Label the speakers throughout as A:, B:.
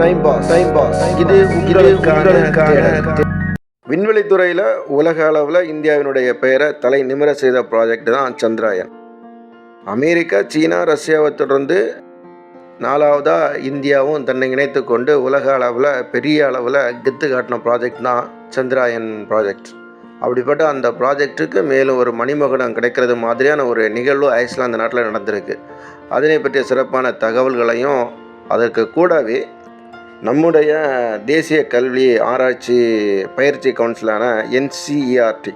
A: Time pass time pass இது உங்களுக்கான விண்வெளித்துறையில் உலக அளவில் இந்தியாவினுடைய பெயரை தலை நிமிர செய்த ப்ராஜெக்ட் தான் சந்திராயன். அமெரிக்கா சீனா ரஷ்யாவை தொடர்ந்து நாலாவதாக இந்தியாவும் தன்னை இணைத்து கொண்டு உலக அளவில் பெரிய அளவில் கெத்து காட்டின ப்ராஜெக்ட் தான் சந்திராயன் ப்ராஜெக்ட் அப்படிப்பட்ட அந்த ப்ராஜெக்ட்டுக்கு மேலும் ஒரு மணிமகுடம் கிடைக்கிறது மாதிரியான ஒரு நிகழ்வு ஐஸ்லாந்து நாட்டில் நடந்திருக்கு. அதனை பற்றிய சிறப்பான தகவல்களையும் அதற்கு கூடவே நம்முடைய தேசிய கல்வி ஆராய்ச்சி பயிற்சி கவுன்சிலான என்சிஇஆர்டி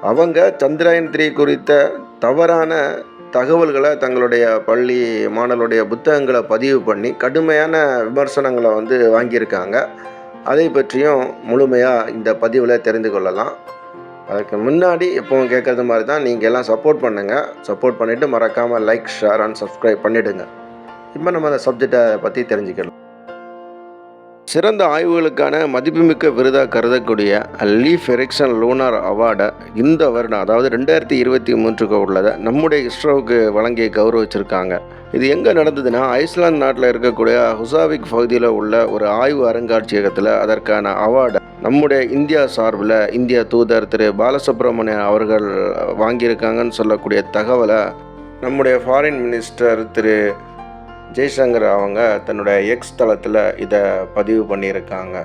A: அவங்க சந்திராயன் த்ரீ குறித்த தவறான தகவல்களை தங்களுடைய பள்ளி மாணவருடைய புத்தகங்களை பதிவு பண்ணி கடுமையான விமர்சனங்களை வந்து வாங்கியிருக்காங்க. அதை பற்றியும் முழுமையாக இந்த பதிவில் தெரிந்து கொள்ளலாம். அதுக்கு முன்னாடி எப்பவும் கேட்குறது மாதிரி தான் நீங்கள் எல்லாம் சப்போர்ட் பண்ணுங்கள் சப்போர்ட் பண்ணிவிட்டு மறக்காமல் லைக் ஷேர் அண்ட் சப்ஸ்கிரைப் பண்ணிவிடுங்க இப்போ நம்ம அந்த சப்ஜெக்டை பற்றி தெரிஞ்சுக்கலாம். சிறந்த ஆய்வுகளுக்கான மதிப்புமிக்க விருதாக கருதக்கூடிய லீஃப் எரிக்சன் லூனார் அவார்டை இந்த வருடம் அதாவது ரெண்டாயிரத்தி இருபத்தி மூன்றுக்கு உள்ளதை நம்முடைய இஸ்ரோவுக்கு வழங்கி கௌரவிச்சிருக்காங்க. இது எங்கே நடந்ததுன்னா ஐஸ்லாந்து நாட்டில் இருக்கக்கூடிய ஹுசாவிக் பகுதியில் உள்ள ஒரு ஆய்வு அருங்காட்சியகத்தில் அதற்கான அவார்டை நம்முடைய இந்தியா சார்பில் இந்திய தூதர் திரு பாலசுப்ரமணியன் அவர்கள் வாங்கியிருக்காங்கன்னு சொல்லக்கூடிய தகவலை நம்முடைய ஃபாரின் மினிஸ்டர் திரு ஜெய்சங்கர் அவங்க தன்னுடைய எக்ஸ் தளத்தில் இதை பதிவு பண்ணியிருக்காங்க.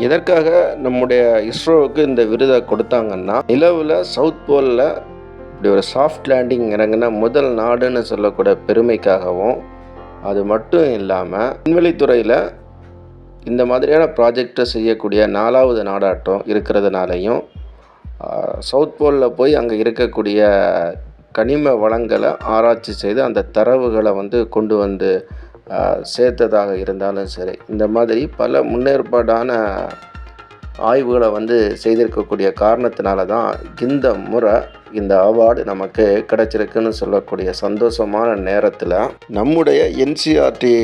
A: எதற்காக நம்முடைய இஸ்ரோவுக்கு இந்த விருதை கொடுத்தாங்கன்னா நிலவில் சவுத் போலில் இப்படி ஒரு சாஃப்ட் லேண்டிங் இறங்கின முதல் நாடுன்னு சொல்லக்கூடிய பெருமைக்காகவும் அது மட்டும் இல்லாமல் விண்வெளித்துறையில் இந்த மாதிரியான ப்ராஜெக்டை செய்யக்கூடிய நாலாவது நாடாட்டம் இருக்கிறதுனாலையும் சவுத் போலில் போய் அங்கே இருக்கக்கூடிய கனிம வளங்களை ஆராய்ச்சி செய்து அந்த தரவுகளை வந்து கொண்டு வந்து சேர்த்ததாக இருந்தாலும் சரி இந்த மாதிரி பல முன்னேற்பாடான ஆய்வுகளை வந்து செய்திருக்கக்கூடிய காரணத்தினால தான் இந்த முறை இந்த அவார்டு நமக்கு கிடைச்சிருக்குன்னு சொல்லக்கூடிய சந்தோஷமான நேரத்தில் நம்முடைய என்சிஆர்டி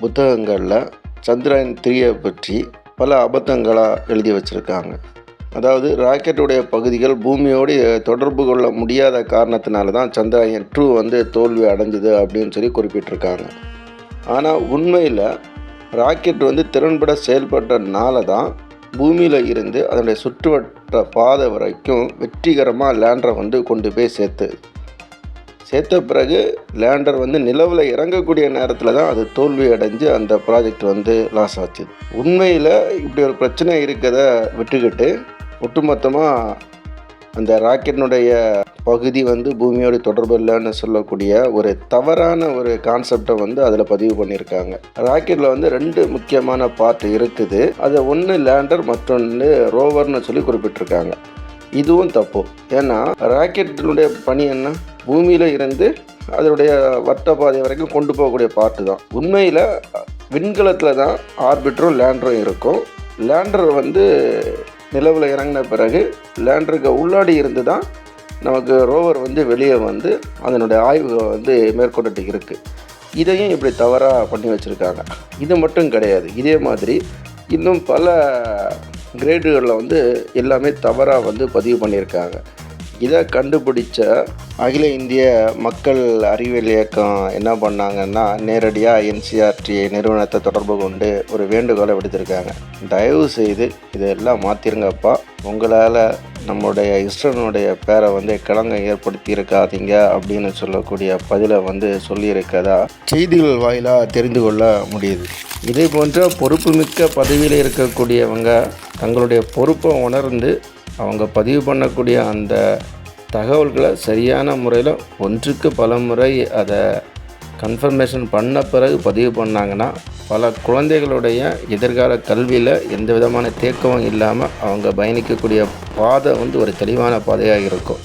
A: புத்தகங்களில் சந்திரயான் த்ரீயை பற்றி பல அபத்தங்களாக எழுதி வச்சுருக்காங்க. அதாவது ராக்கெட்டுடைய பகுதிகள் பூமியோடு தொடர்பு கொள்ள முடியாத காரணத்தினால தான் சந்திராயன் டூ வந்து தோல்வி அடைஞ்சது அப்படின்னு சொல்லி குறிப்பிட்டிருக்காங்க. ஆனால் உண்மையில் ராக்கெட் வந்து திறன்பட செயல்பட்டனால தான் பூமியில் இருந்து அதனுடைய சுற்றுவட்ட பாதை வரைக்கும் வெற்றிகரமாக லேண்டரை வந்து கொண்டு போய் சேர்த்து சேர்த்த பிறகு லேண்டர் வந்து நிலவில் இறங்கக்கூடிய நேரத்தில் தான் அது தோல்வி அடைஞ்சு அந்த ப்ராஜெக்ட் வந்து லாஸ் ஆச்சு. உண்மையில் இப்படி ஒரு பிரச்சனை இருக்கிறத விட்டுக்கிட்டு ஒட்டுமொத்தமாக அந்த ராக்கெட்டினுடைய பகுதி வந்து பூமியோட தொடர்பு இல்லைன்னு சொல்லக்கூடிய ஒரு தவறான ஒரு கான்செப்டை வந்து அதில் பதிவு பண்ணியிருக்காங்க. ராக்கெட்டில் வந்து ரெண்டு முக்கியமான பார்ட் இருக்குது. அது ஒன்று லேண்டர் மற்றொன்று ரோவர்னு சொல்லி குறிப்பிட்டிருக்காங்க. இதுவும் தப்பு. ஏன்னா ராக்கெட்டினுடைய பணி என்ன? பூமியில் இருந்து அதனுடைய வட்ட பாதை வரைக்கும் கொண்டு போகக்கூடிய பார்ட்டு தான். உண்மையில் விண்கலத்தில் தான் ஆர்பிட்டரும் லேண்டரும் இருக்கும். லேண்டர் வந்து நிலவில் இறங்கின பிறகு லேண்டருக்கு உள்ளாடி இருந்து தான் நமக்கு ரோவர் வந்து வெளியே வந்து அதனுடைய ஆய்வுகளை வந்து மேற்கொண்டுட்டு இருக்குது இதையும் இப்படி தவறாக பண்ணி வச்சுருக்காங்க. இது மட்டும் கிடையாது. இதே மாதிரி இன்னும் பல கிரேடுகளில் வந்து எல்லாமே தவறாக வந்து பதிவு பண்ணியிருக்காங்க. இதை கண்டுபிடிச்ச அகில இந்திய மக்கள் அறிவியல் இயக்கம் என்ன பண்ணாங்கன்னா நேரடியாக என்சிஆர்டி நிறுவனத்தை தொடர்பு கொண்டு ஒரு வேண்டுகோளை விடுத்திருக்காங்க. தயவு செய்து இதெல்லாம் மாற்றிருங்கப்பா உங்களால் நம்முடைய இஸ்ரனுடைய பேரை வந்து கிழங்க ஏற்படுத்தி இருக்காதீங்க அப்படின்னு சொல்லக்கூடிய பதிலை வந்து சொல்லியிருக்கதா செய்திகள் வாயிலாக தெரிந்து கொள்ள முடியுது. இதே போன்ற பொறுப்புமிக்க பதவியில் இருக்கக்கூடியவங்க தங்களுடைய பொறுப்பை உணர்ந்து அவங்க பதிவு பண்ணக்கூடிய அந்த தகவல்களை சரியான முறையில் ஒன்றுக்கு பல முறை அதை கன்ஃபர்மேஷன் பண்ண பிறகு பதிவு பண்ணாங்கன்னா பல குழந்தைகளுடைய எதிர்கால கல்வியில் எந்த விதமான தேக்கமும் இல்லாமல் அவங்க பயணிக்கக்கூடிய பாதை வந்து ஒரு தெளிவான பாதையாக இருக்கும்.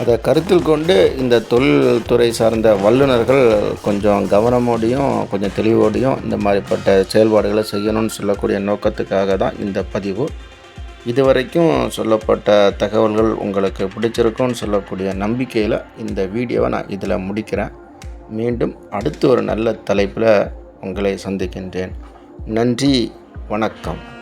A: அதை கருத்தில் கொண்டு இந்த தொழில்துறை சார்ந்த வல்லுநர்கள் கொஞ்சம் கவனமோடையும் கொஞ்சம் தெளிவோடையும் இந்த மாதிரிப்பட்ட செயல்பாடுகளை செய்யணும்னு சொல்லக்கூடிய நோக்கத்துக்காக தான் இந்த பதிவு. இதுவரைக்கும் சொல்லப்பட்ட தகவல்கள் உங்களுக்கு பிடிச்சிருக்கும்னு சொல்லக்கூடிய நம்பிக்கையில் இந்த வீடியோவை நான் இதில் முடிக்கிறேன். மீண்டும் அடுத்து ஒரு நல்ல தலைப்பில் உங்களை சந்திக்கின்றேன். நன்றி வணக்கம்.